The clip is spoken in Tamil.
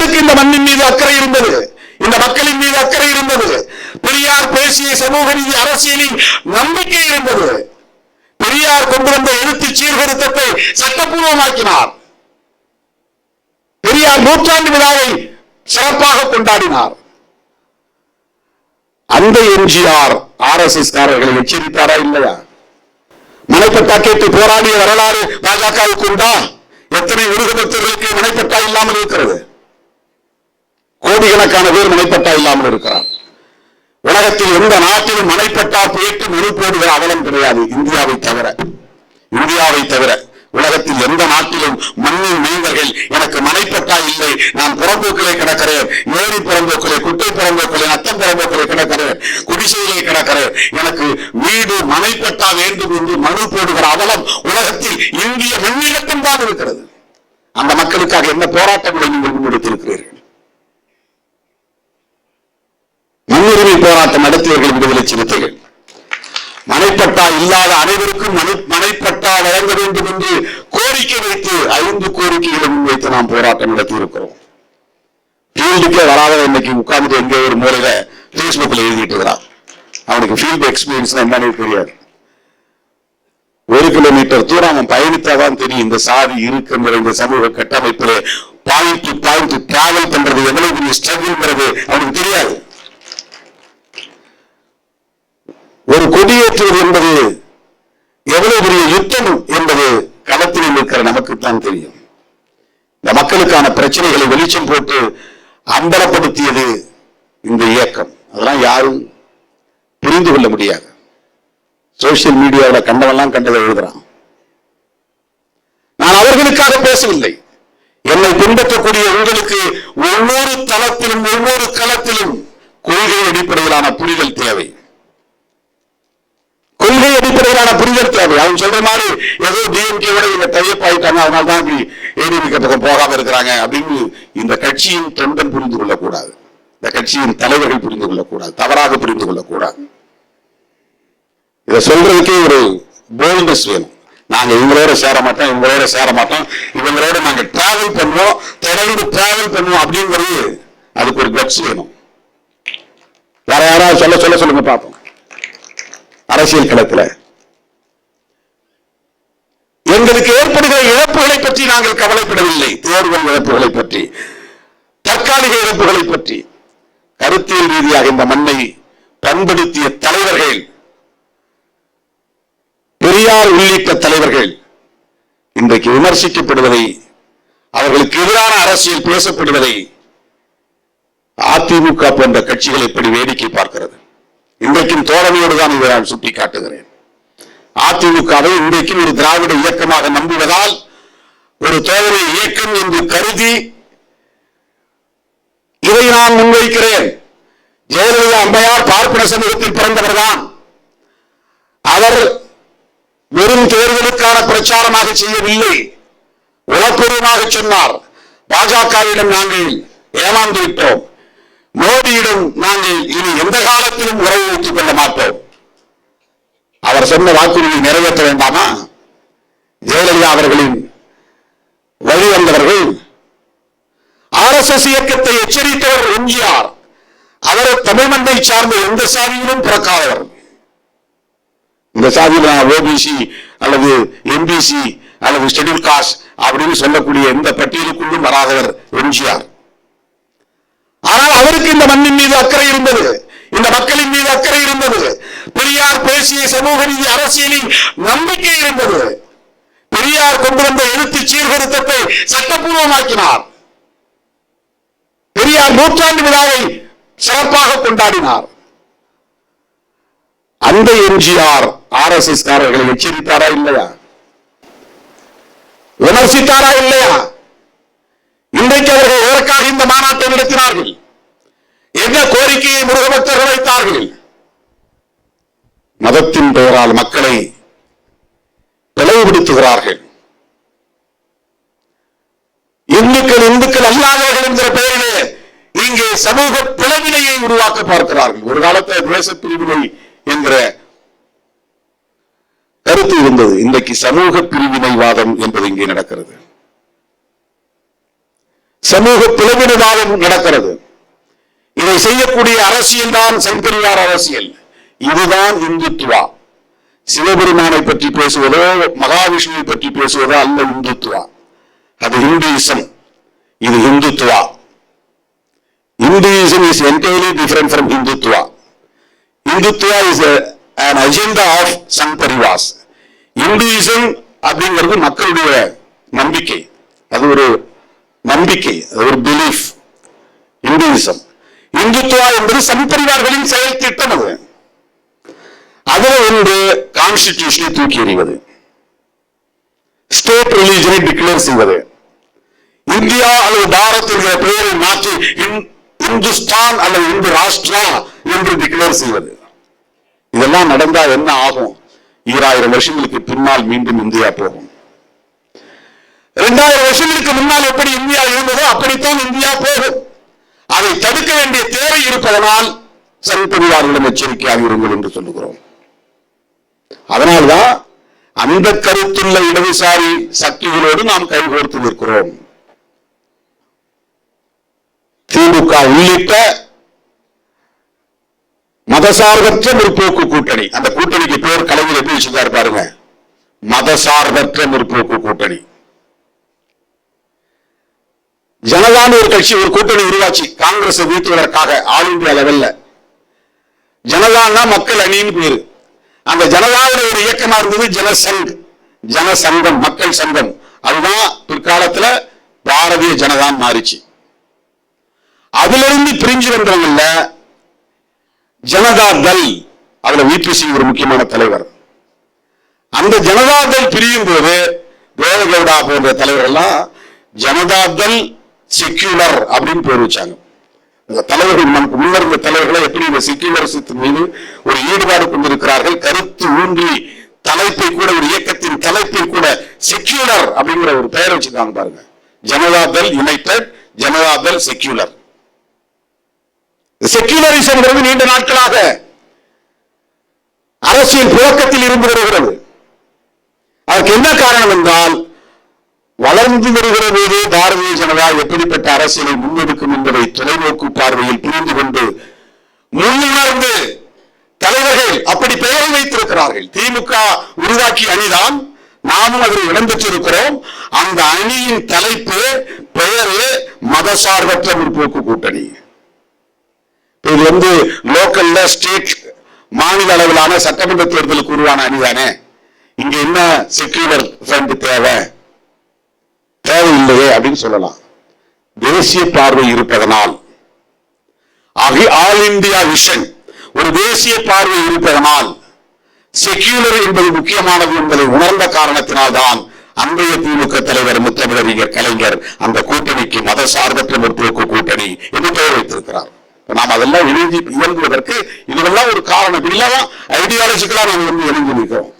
அவருக்கு இந்த மண்ணின் மீது அக்கறை இருந்தது. இந்த மக்களின் மீது அக்கறை இருந்தது. பெரியார் பேசிய சமூக நீதி அரசியலில் நம்பிக்கை இருந்தது. பெரியார் கொண்டு வந்த எழுத்து சீர்திருத்தத்தை சட்டப்பூர்வமாக்கினார் பெரியார் நூற்றாண்டு விழாவை சிறப்பாக கொண்டாடினார். அந்த எம்ஜிஆர் ஆர் எஸ் எஸ் காரர்களை எச்சரித்தாரா இல்லையா? மனைப்பட்டா கேட்டு போராடிய வரலாறு பாஜகவுக்கு உண்டா? எத்தனை உருகபக்தர்களுக்கு மனைப்பட்டா இல்லாமல் இருக்கிறது. கோடிக்கணக்கான பேர் மனைப்பட்டா இல்லாமல் இருக்கிறார் உலகத்தில் எந்த நாட்டிலும் மனைப்பட்டா போயிட்டு மனு போடுகிற அவலம் கிடையாது. இந்தியாவை தவிர. இந்தியாவை தவிர. உலகத்தில் எந்த நாட்டிலும் மண்ணின் மைந்தர்கள் எனக்கு மனைப்பட்டா இல்லை. நான் புறம்போக்கிலே கிடக்கிறேன். ஏரி புறம்போக்கிலே குட்டை புறம்போக்கிலே நத்தம் புறம்போக்கிலே கிடக்கிறேன். குடிசையிலே கிடக்கிறேன். எனக்கு வீடு மனைப்பட்டா வேண்டும் என்று மனு போடுகிற அவலம் உலகத்தில் இந்திய மண்ணிலத்தில் தான் இருக்கிறது. அந்த மக்களுக்காக என்ன போராட்டங்களை நீங்கள் முன்னெடுத்திருக்கிறீர்கள்? மனிதுரிமை போராட்டம் நடத்தியவர்கள் விடுதலை சிறுத்தைகள். மனைப்பட்டா இல்லாத அனைவருக்கும் மனைப்பட்டா வழங்க வேண்டும் என்று கோரிக்கை வைத்து ஐந்து கோரிக்கைகளை முன்வைத்து நாம் போராட்டம் நடத்தி இருக்கிறோம் ஃபீல்டுக்கே வராத இன்னைக்கு உட்கார்ந்து எங்கே ஒரு மூலையில பேஸ்புக்ல எழுதிட்டு இருக்கிறான். அவனுக்கு ஃபீல்டு எக்ஸ்பீரியன்ஸ் என்னன்னு தெரியாது. ஒரு கிலோமீட்டர் தூரம் அவன் பயணித்தாதான் தெரியும் இந்த சாதி இருக்குங்கிற இந்த சமூக கட்டமைப்பில் பாயிண்ட் டு பாயிண்ட் டிராவல் பண்றது எவ்வளவு பெரிய ஸ்ட்ரகிள்ங்கிறது அவனுக்கு தெரியாது ஒரு கொடியேற்றுவது என்பது எவ்வளவு பெரிய யுத்தம் என்பது களத்தில் இருக்கிற நமக்குத்தான் தெரியும். இந்த மக்களுக்கான பிரச்சனைகளை வெளிச்சம் போட்டு அம்பலப்படுத்தியது இந்த இயக்கம். அதெல்லாம் யாரும் புரிந்து கொள்ள முடியாது. சோசியல் மீடியாவில் கண்டவெல்லாம் கண்டதை எழுதுறான். நான் அவர்களுக்காக பேசவில்லை. என்னை பின்பற்றக்கூடிய உங்களுக்கு ஒவ்வொரு தளத்திலும் ஒவ்வொரு களத்திலும் கொள்கை அடிப்படையிலான புரிதல் தேவை. கொள்கை புரிதல் தேவை அவங்க சொல்ற மாதிரி ஏதோ டிஎம்கே விட இவங்க டைப் ஆயிட்டாங்க அதனால தான் இப்படி ஏடிஎம்கே பக்கம் போகாம இருக்கிறாங்க அப்படின்னு இந்த கட்சியின் தொண்டன் புரிந்து கொள்ளக்கூடாது. இந்த கட்சியின் தலைவர்கள் புரிந்து கொள்ளக்கூடாது தவறாக புரிந்து கொள்ளக்கூடாது. இதை சொல்றதுக்கே ஒரு போல்ட்னஸ் வேணும். நாங்க இவங்களோட சேர மாட்டோம் இவங்களோட சேர மாட்டோம் இவங்களோட நாங்க டிராவல் பண்ணுவோம் தொடர்ந்து டிராவல் பண்ணுவோம் அப்படிங்கிறது அதுக்கு ஒரு கட்ஸ் வேணும். வேற யாராவது சொல்ல சொல்ல சொல்லுங்க பார்ப்போம். அரசியல் களத்துல எங்களுக்கு ஏற்படுகிற இழப்புகளை பற்றி நாங்கள் கவலைப்படவில்லை. தேர்தல் இழப்புகளை பற்றி தற்காலிக இழப்புகளை பற்றி. கருத்தியல் ரீதியாக இந்த மண்ணை பண்படுத்திய தலைவர்கள் பெரியார் உள்ளிட்ட தலைவர்கள் இன்றைக்கு விமர்சிக்கப்படுவதை அவர்களுக்கு எதிரான அரசியல் பேசப்படுவதை அதிமுக போன்ற கட்சிகள் எப்படி வேடிக்கை பார்க்கிறது. இன்றைக்கும் தோழமையோடு தான் இதை நான் சுட்டி காட்டுகிறேன் அதிமுகவை இன்றைக்கும் ஒரு திராவிட இயக்கமாக நம்புவதால் ஒரு தோழமை இயக்கம் என்று கருதி இதை நான் முன்வைக்கிறேன். ஜெயலலிதா அம்மையார் பார்ப்பன சமூகத்தில் பிறந்தவர்தான். அவர் வெறும் தேர்தலுக்கான பிரச்சாரமாக செய்யவில்லை. உளப்பூர்வமாக சொன்னார். பாஜகவிடம் நாங்கள் ஏமாந்து விட்டோம் மோடியிடம் நாங்கள் இனி எந்த காலத்திலும் உறவு வைத்துக் கொள்ள மாட்டோம். அவர் சொன்ன வாக்குறுதியை நிறைவேற்ற வேண்டாமா? ஜெயலலிதா அவர்களின் வழி வந்தவர்கள் ஆர் எஸ் எஸ் இயக்கத்தை எச்சரித்தவர் எம்ஜிஆர். அவர் தமிழ் மண்ணை சார்ந்த எந்த சாதியிலும் பிறக்காதவர். இந்த சாதியில் நான் ஓபிசி அல்லது எம்பிசி அல்லது ஷெட்யூல் காஸ்ட் அப்படின்னு சொல்லக்கூடிய எந்த பட்டியலுக்குள்ளும் வராதவர் எம்ஜிஆர். ஆனால் அவருக்கு இந்த மண்ணின் மீது அக்கறை இருந்தது. இந்த மக்களின் மீது அக்கறை இருந்தது. பெரியார் பேசிய சமூக நீதி அரசியலில் நம்பிக்கை இருந்தது. பெரியார் கொண்டு வந்த எழுத்து சீர்திருத்தத்தை சட்டப்பூர்வமாக்கினார் பெரியார் நூற்றாண்டு விழாவை சிறப்பாக கொண்டாடினார். அந்த எம்ஜிஆர் ஆர் எஸ் எஸ் காரர்களை எச்சரித்தாரா இல்லையா? விமர்சித்தாரா இல்லையா? நம்பிக்கையை முருகபக்தர்கள் வைத்தார்கள். மதத்தின் பெயரால் மக்களை பிளவுபடுத்துகிறார்கள். இந்துக்கள் இந்துக்கள் அல்லாதவர்கள் என்கிற பெயரிலே இங்கே சமூக பிளவினையை உருவாக்க பார்க்கிறார்கள். ஒரு காலத்தில் தேச பிரிவினை என்கிற கருத்து இருந்தது. இன்றைக்கு சமூக பிரிவினைவாதம் என்பது இங்கே நடக்கிறது. சமூக பிளவினவாதம் நடக்கிறது. இதை செய்யக்கூடிய அரசியல் தான் சங்கரியார் அரசியல். இதுதான் இந்துத்துவா. சிவபெருமானை பற்றி பேசுவதோ மகாவிஷ்ணுவை பற்றி பேசுவதோ அல்ல இந்துத்துவா. அது இந்துயிசம் இது Hindutva Hinduism is entirely different from Hindutva Hindutva is an agenda of Sangh Parivar Hinduism அப்படிங்கிறது மக்களுடைய நம்பிக்கை. அது ஒரு நம்பிக்கை அது ஒரு பிலீஃப் இந்துயிசம் இந்துத்துவா என்பது சம்பரிவார்களின் செயல் திட்டம் அது. அதுல ஒன்று கான்ஸ்டிடியூஷனை தூக்கி எறிவது. ஸ்டேட் ரிலீஜனை டிக்ளேர் செய்வது. இந்தியா அல்லது பாரத் என்கிற பெயரை மாற்றி இந்- இந்துஸ்தான் அல்லது இந்து ராஷ்டிரா என்று டிக்ளேர் செய்வது. இதெல்லாம் நடந்தா என்ன ஆகும்? ஈராயிரம் வருஷங்களுக்கு பின்னால் மீண்டும் இந்தியா போகும். இரண்டாயிரம் வருஷங்களுக்கு முன்னால் எப்படி இந்தியா இருந்ததோ அப்படித்தான் இந்தியா போகும். அதை தடுக்க வேண்டிய தேவை இருப்பதனால் சனிப்பெரியார்களிடம் எச்சரிக்கையாக இருங்கள் என்று சொல்லுகிறோம். அதனால்தான் அந்த கருத்துள்ள இடதுசாரி சக்திகளோடு நாம் கைகோர்த்து நிற்கிறோம். திமுக உள்ளிட்ட மதசார்பற்ற முற்போக்கு கூட்டணி. அந்த கூட்டணிக்கு பேர் கலைஞர் எப்படி வச்சிருக்காரு பாருங்க. மதசார்பற்ற முற்போக்கு கூட்டணி. ஜனதான்னு ஒரு கட்சி ஒரு கூட்டணி உருவாச்சு காங்கிரஸ் வீழ்த்துவதற்காக ஆல் இந்தியா லெவல்ல. ஜனதான்னா மக்கள் அணின்னு பேரு. அந்த ஜனதாவுடைய ஒரு இயக்கமா இருந்தது ஜனசங் ஜனசங்கம் மக்கள் சங்கம். அதுதான் பிற்காலத்துல பாரதிய ஜனதான் மாறிச்சு. அதுல இருந்து பிரிஞ்சு வந்தவங்கல்ல ஜனதா தள் அதுல விபி சிங் ஒரு முக்கியமான தலைவர். அந்த ஜனதா தள் பிரியும் போது தேவகவுடா போன்ற தலைவர்கள்லாம் ஜனதா தள் செக்யூலர் அப்படின்னு பேர் வச்சாங்க. இந்த தலைவர்கள் நமக்கு முன்னர் தலைவர்களை எப்படி இந்த செக்யூலரிசத்தின் மீது ஒரு ஈடுபாடு கொண்டிருக்கிறார்கள்? கருத்து ஊன்றி தலைப்பை கூட ஒரு இயக்கத்தின் தலைப்பை கூட செக்யூலர் அப்படிங்கிற ஒரு பெயர் வச்சிருக்காங்க பாருங்க. Janata Dal united Janata Dal secular secularism நீண்ட நாட்களாக அரசியல் புழக்கத்தில் இருந்து வருகிறது. அதற்கு என்ன காரணம் என்றால் வளர்ந்து வருகிற போது பாரதிய ஜனதா எப்படிப்பட்ட அரசியலை முன்னெடுக்கும் என்பதை தொலைநோக்கு பார்வையில் புரிந்து கொண்டு முன்னுணர்ந்து தலைவர்கள் அப்படி பெயர் வைத்திருக்கிறார்கள். திமுக உருவாக்கிய அணிதான் நாமும் அதில் இடம்பெற்றிருக்கிறோம் அந்த அணியின் தலைப்பு பெயரு மதசார்பற்ற முற்போக்கு கூட்டணி. இது வந்து லோக்கல்ல ஸ்டேட் மாநில அளவிலான சட்டமன்ற தேர்தலுக்கு உருவான அணிதானே. இங்க என்ன செக்யூலர் ஃப்ரண்ட் தேவை? தேவையில்லையே அப்படின்னு சொல்லலாம். தேசிய பார்வை இருப்பதனால். ஆகி ஆல் இந்தியா விஷன் ஒரு தேசிய பார்வை இருப்பதனால் செக்யூலர் என்பது முக்கியமானது என்பதை உணர்ந்த காரணத்தினால்தான் அன்றைய திமுக தலைவர் முத்தமிழறிஞர் கலைஞர் அந்த கூட்டணிக்கு மத சார்பற்ற முற்போக்கு கூட்டணி என்று பெயர் வைத்திருக்கிறார். நாம் அதெல்லாம் எழுதி இயங்குவதற்கு இதுவெல்லாம் ஒரு காரணம். இல்லாம ஐடியாலஜிக்கலா நாங்கள் வந்து எழுந்து நிற்கிறோம்.